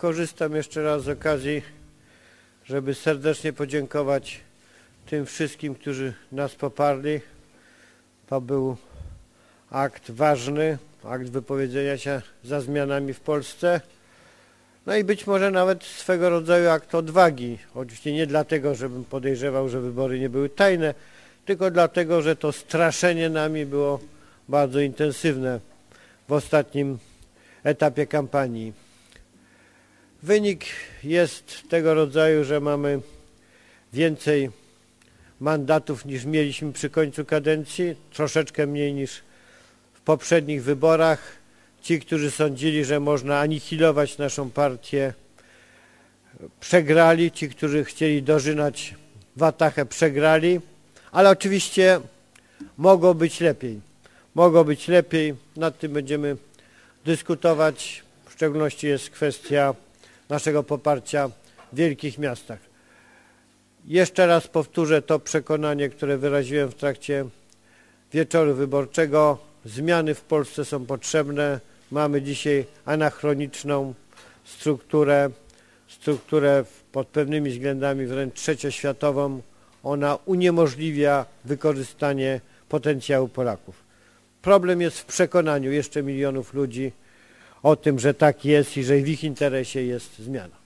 Korzystam jeszcze raz z okazji, żeby serdecznie podziękować tym wszystkim, którzy nas poparli. To był akt ważny, akt wypowiedzenia się za zmianami w Polsce. No i być może nawet swego rodzaju akt odwagi. Oczywiście nie dlatego, żebym podejrzewał, że wybory nie były tajne, tylko dlatego, że to straszenie nami było bardzo intensywne w ostatnim etapie kampanii. Wynik jest tego rodzaju, że mamy więcej mandatów niż mieliśmy przy końcu kadencji, troszeczkę mniej niż w poprzednich wyborach. Ci, którzy sądzili, że można anihilować naszą partię, przegrali. Ci, którzy chcieli dożynać watachę, przegrali. Ale oczywiście mogło być lepiej. Mogło być lepiej. Nad tym będziemy dyskutować. W szczególności jest kwestia naszego poparcia w wielkich miastach. Jeszcze raz powtórzę to przekonanie, które wyraziłem w trakcie wieczoru wyborczego. Zmiany w Polsce są potrzebne. Mamy dzisiaj anachroniczną strukturę, strukturę pod pewnymi względami wręcz trzecioświatową. Ona uniemożliwia wykorzystanie potencjału Polaków. Problem jest w przekonaniu jeszcze milionów ludzi o tym, że tak jest i że w ich interesie jest zmiana.